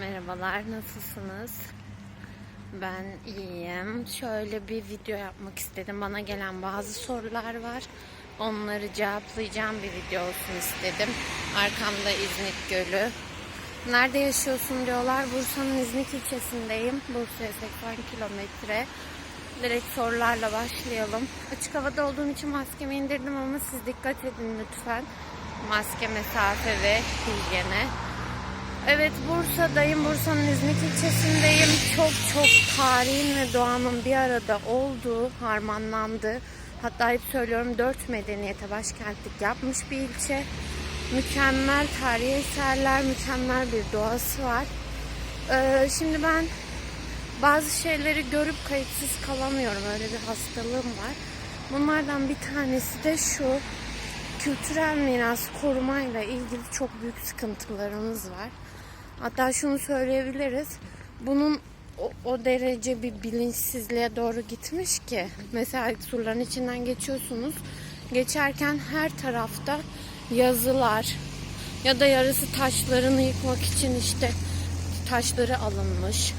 Merhabalar, nasılsınız? Ben iyiyim. Şöyle bir video yapmak istedim. Bana gelen bazı sorular var. Onları cevaplayacağım bir video olsun istedim. Arkamda İznik Gölü. Nerede yaşıyorsun diyorlar. Bursa'nın İznik ilçesindeyim. Bursa'ya 80 kilometre. Direkt sorularla başlayalım. Açık havada olduğum için maskemi indirdim ama siz dikkat edin lütfen. Maske, mesafe ve hijyene. Evet Bursa'dayım. Bursa'nın İznik ilçesindeyim. Çok çok tarihin ve doğanın bir arada olduğu, harmanlandığı, hatta hep söylüyorum dört medeniyete başkentlik yapmış bir ilçe. Mükemmel tarihi eserler, mükemmel bir doğası var. Ee, şimdi ben bazı şeyleri görüp kayıtsız kalamıyorum. Öyle bir hastalığım var. Bunlardan bir tanesi de şu. Kültürel miras korumayla ilgili çok büyük sıkıntılarımız var. Hatta şunu söyleyebiliriz. Bunun o, o derece bir bilinçsizliğe doğru gitmiş ki mesela surların içinden geçiyorsunuz. Geçerken her tarafta yazılar ya da yarısı taşlarını yıkmak için işte taşları alınmış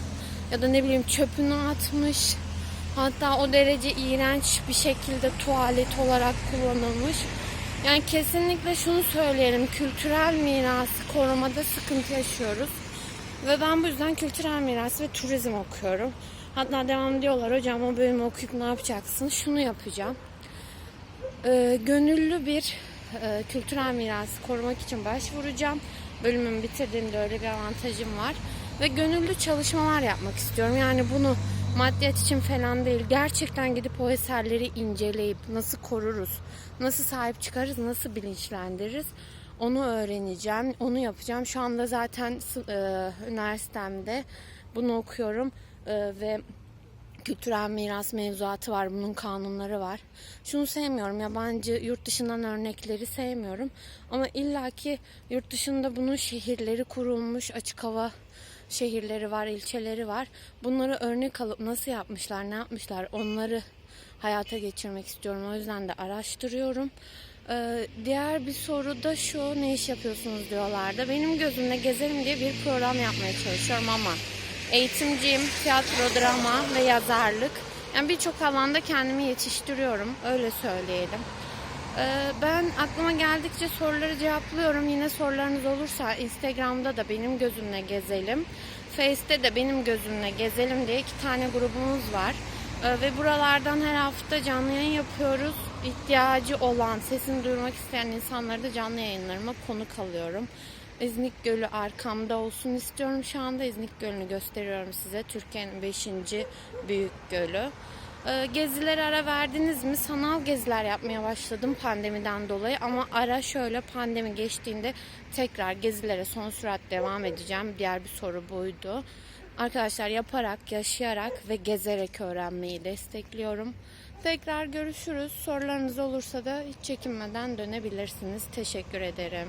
ya da ne bileyim çöpünü atmış. Hatta o derece iğrenç bir şekilde tuvalet olarak kullanılmış. Yani kesinlikle şunu söyleyelim. Kültürel mirası korumada sıkıntı yaşıyoruz. Ve ben bu yüzden kültürel miras ve turizm okuyorum. Hatta devam diyorlar hocam o bölümü okuyup ne yapacaksın? Şunu yapacağım. Ee, gönüllü bir e, kültürel mirası korumak için başvuracağım. Bölümümü bitirdiğimde öyle bir avantajım var. Ve gönüllü çalışmalar yapmak istiyorum. Yani bunu maddiyat için falan değil. Gerçekten gidip o eserleri inceleyip nasıl koruruz, nasıl sahip çıkarız, nasıl bilinçlendiririz onu öğreneceğim, onu yapacağım. Şu anda zaten e, üniversitemde bunu okuyorum e, ve kültürel miras mevzuatı var, bunun kanunları var. Şunu sevmiyorum, yabancı yurt dışından örnekleri sevmiyorum. Ama illaki yurt dışında bunun şehirleri kurulmuş, açık hava şehirleri var, ilçeleri var. Bunları örnek alıp nasıl yapmışlar, ne yapmışlar onları hayata geçirmek istiyorum. O yüzden de araştırıyorum. Ee, diğer bir soru da şu, ne iş yapıyorsunuz diyorlardı. Benim gözümde Gezelim diye bir program yapmaya çalışıyorum ama eğitimciyim, tiyatro, drama ve yazarlık. Yani birçok alanda kendimi yetiştiriyorum, öyle söyleyelim. Ee, ben aklıma geldikçe soruları cevaplıyorum. Yine sorularınız olursa Instagram'da da benim gözümle gezelim. Face'te de benim gözümle gezelim diye iki tane grubumuz var. Ee, ve buralardan her hafta canlı yayın yapıyoruz. İhtiyacı olan, sesini duyurmak isteyen insanları da canlı yayınlarıma konuk alıyorum. İznik Gölü arkamda olsun istiyorum şu anda. İznik Gölü'nü gösteriyorum size. Türkiye'nin 5. büyük gölü. Ee, gezilere ara verdiniz mi? Sanal geziler yapmaya başladım pandemiden dolayı ama ara şöyle pandemi geçtiğinde tekrar gezilere son sürat devam edeceğim. Diğer bir soru buydu. Arkadaşlar yaparak, yaşayarak ve gezerek öğrenmeyi destekliyorum. Tekrar görüşürüz. Sorularınız olursa da hiç çekinmeden dönebilirsiniz. Teşekkür ederim.